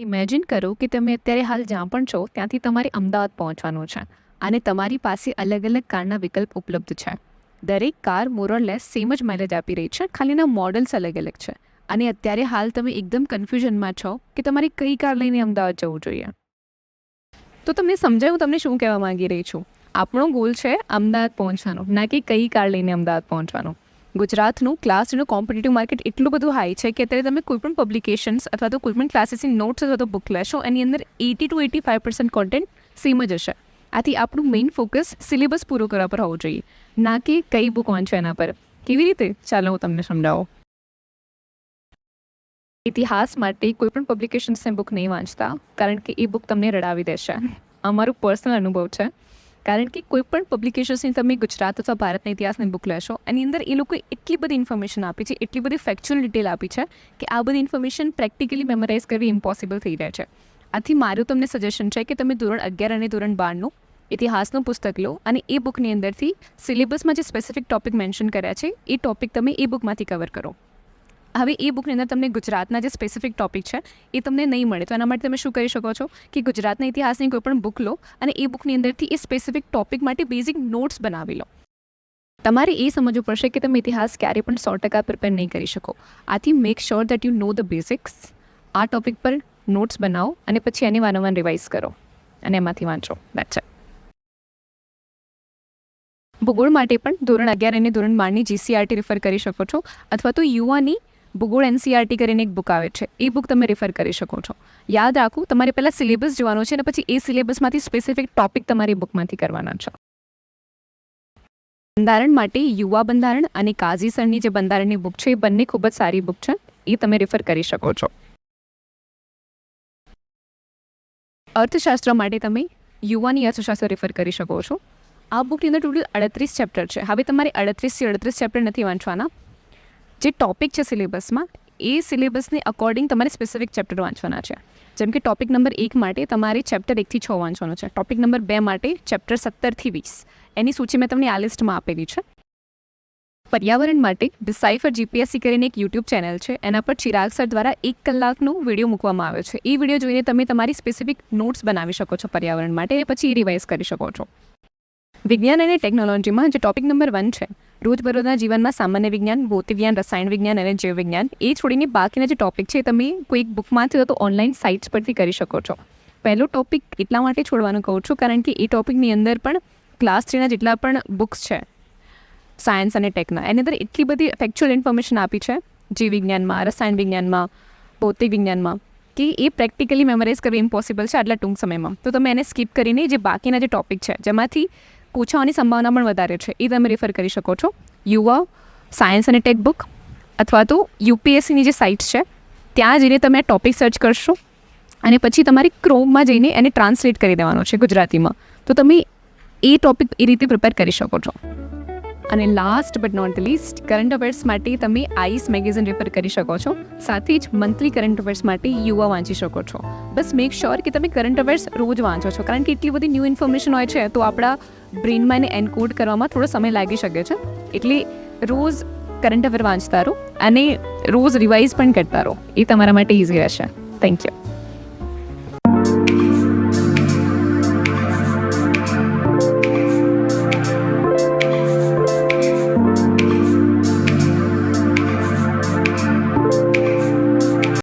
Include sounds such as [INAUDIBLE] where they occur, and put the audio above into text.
Imagine કરો કે તમે અત્યારે હાલ જ્યાં પણ છો, ત્યાંથી તમારે અમદાવાદ પહોંચવાનું છે. અને તમારી પાસે અલગ અલગ કારના વિકલ્પ ઉપલબ્ધ છે. દરેક car more or less same જ માઇલેજ આપી રહી છે, ખાલી એના મોડલ્સ અલગ અલગ છે. અને અત્યારે હાલ તમે એકદમ કન્ફ્યુઝનમાં છો કે તમારે કઈ કાર લઈને અમદાવાદ જવું જોઈએ. તો તમને સમજાયું તમને શું કહેવા માંગી રહી છું? આપણો ગોલ છે અમદાવાદ પહોંચવાનો, ના કે કઈ કાર લઈને અમદાવાદ પહોંચવાનો. ગુજરાતનું ક્લાસનું કોમ્પિટિટિવ માર્કેટ એટલું બધું હાઈ છે કે અત્યારે તમે કોઈ પણ પબ્લિકેશન્સ અથવા તો કોઈ પણ ક્લાસીસની નોટ્સ અથવા તો બુક લેશો, એની અંદર eighty two eighty five percent content same જ હશે. આથી આપણું મેઇન ફોકસ સિલેબસ પૂરો કરવા પર હોવું જોઈએ, ના કે કઈ બુક વાંચો એના પર. કેવી રીતે? ચાલો હું તમને સમજાવું. ઇતિહાસ માટે કોઈ પણ પબ્લિકેશન્સની બુક નહીં વાંચતા, કારણ કે એ બુક તમને રડાવી દેશે. [LAUGHS] અમારું પર્સનલ અનુભવ છે. કારણ કે કોઈ પણ પબ્લિકેશન્સની તમે ગુજરાત અથવા ભારતના ઇતિહાસની બુક લેશો, એની અંદર એ લોકોએ એટલી બધી ઇન્ફોર્મેશન આપી છે, એટલી બધી ફેક્ચ્યુઅલ ડિટેલ આપી છે કે આ બધી ઇન્ફોર્મેશન પ્રેક્ટિકલી મેમરાઇઝ કરવી ઇમ્પોસિબલ થઈ રહે છે. આથી મારું તમને સજેશન છે કે તમે ધોરણ અગિયાર અને ધોરણ બારનું ઇતિહાસનું પુસ્તક લો અને એ બુકની અંદરથી સિલેબસમાં જે સ્પેસિફિક ટોપિક મેન્શન કર્યા છે, એ ટોપિક તમે એ બુકમાંથી કવર કરો. હવે એ બુકની અંદર તમને ગુજરાતના જે સ્પેસિફિક ટોપિક છે, એ તમને નહીં મળે. તો એના માટે તમે શું કરી શકો છો કે ગુજરાતના ઇતિહાસની કોઈ પણ બુક લો અને એ બુકની અંદરથી એ સ્પેસિફિક ટોપિક માટે બેઝિક નોટ્સ બનાવી લો. તમારે એ સમજવું પડશે કે તમે ઇતિહાસ ક્યારે પણ સો ટકા પ્રિપેર નહીં કરી શકો. આથી make sure that you know the basics આ ટોપિક પર નોટ્સ બનાવો અને પછી એની વારંવાર રિવાઇઝ કરો. અને એમાંથી વાંચો. દેટ્સ ઇટ ભૂગોળ માટે પણ ધોરણ અગિયાર અને ધોરણ બારની જીસીઆરટી રિફર કરી શકો છો. અથવા તો યુવાની ભૂગોળ એનસીઆરટી કરીને એક બુક આવે છે. એ બુક તમે રિફર કરી શકો છો. યાદ રાખવું તમારે પહેલાં સિલેબસ જોવાનો છે અને પછી એ સિલેબસમાંથી સ્પેસિફિક ટોપિક તમારી બુકમાંથી કરવાના છે. બંધારણ માટે યુવા બંધારણ અને કાઝી સરની જે બંધારણની બુક છે, એ બંને ખૂબ જ સારી બુક છે. એ તમે રિફર કરી શકો છો. અર્થશાસ્ત્ર માટે તમે યુવાની અર્થશાસ્ત્ર રેફર કરી શકો છો. આ બુકની અંદર ટોટલ અડત્રીસ ચેપ્ટર છે. હવે તમારે અડત્રીસથી અડત્રીસ ચેપ્ટર નથી વાંચવાના. જે ટોપિક છે સિલેબસમાં એ સિલેબસને અકોર્ડિંગ તમારે સ્પેસિફિક ચેપ્ટર વાંચવાના છે. જેમ કે ટોપિક નંબર એક માટે તમારે ચેપ્ટર એકથી છ વાંચવાનો છે. ટોપિક નંબર બે માટે ચેપ્ટર સત્તરથી વીસ. એની સૂચિ મેં તમને આ લિસ્ટમાં આપેલી છે. પર્યાવરણ માટે ડિસાઇફર જીપીએસસી કરીને એક યુટ્યુબ ચેનલ છે. એના પર ચિરાગ સર દ્વારા એક કલાકનો વીડિયો મૂકવામાં આવ્યો છે. એ વીડિયો જોઈને તમે તમારી સ્પેસિફિક નોટ્સ બનાવી શકો છો પર્યાવરણ માટે. અને પછી રિવાઇઝ કરી શકો છો. વિજ્ઞાન અને ટેકનોલોજીમાં જે ટોપિક નંબર વન છે રોજબરોજના જીવનમાં સામાન્ય વિજ્ઞાન, ભૌતિકવિજ્ઞાન રસાયણ વિજ્ઞાન અને જીવ વિજ્ઞાન એ છોડીને બાકીના જે ટોપિક છે તમે કોઈક બુકમાંથી તો ઓનલાઈન સાઇટ્સ પરથી કરી શકો છો. પહેલો ટોપિક એટલા માટે છોડવાનું કહું છું કારણ કે એ ટોપિકની અંદર પણ ક્લાસ થ્રીના જેટલા પણ બુક્સ છે સાયન્સ અને ટેકના એની અંદર એટલી બધી ફેક્ચ્યુઅલ ઇન્ફોર્મેશન આપી છે જીવ વિજ્ઞાનમાં રસાયણ વિજ્ઞાનમાં ભૌતિક વિજ્ઞાનમાં કે એ પ્રેક્ટિકલી મેમોરાઇઝ કરવી ઇમ્પોસિબલ છે આટલા ટૂંક સમયમાં. તો તમે એને સ્કીપ કરીને જે બાકીના જે ટોપિક છે, જેમાંથી પૂછવાની સંભાવના પણ વધારે છે. એ તમે રિફર કરી શકો છો. યુવા સાયન્સ અને ટેક બુક અથવા તો યુપીએસસીની જે સાઇટ્સ છે, ત્યાં જઈને તમે ટોપિક સર્ચ કરશો અને પછી તમારી ક્રોમમાં જઈને એને ટ્રાન્સલેટ કરી દેવાનો છે ગુજરાતીમાં. તો તમે એ ટોપિક એ રીતે પ્રિપેર કરી શકો છો. અને last but not least current affairs માટે તમે આઈસ મેગેઝિન રેફર કરી શકો છો. સાથે જ મંથલી કરંટ અફેર્સ માટે યુવા વાંચી શકો છો. બસ મેક શ્યોર કે તમે કરંટ અફેર્સ રોજ વાંચો છો. કારણ કે એટલી બધી ન્યૂ ઇન્ફોર્મેશન હોય છે, તો આપણા બ્રેનમાં એને એનકોડ કરવામાં થોડો સમય લાગી શકે છે. એટલે રોજ કરંટ અફેર વાંચતા રહો અને રોજ રિવાઇઝ પણ કરતા રહો. એ તમારા માટે ઇઝી રહેશે. Thank you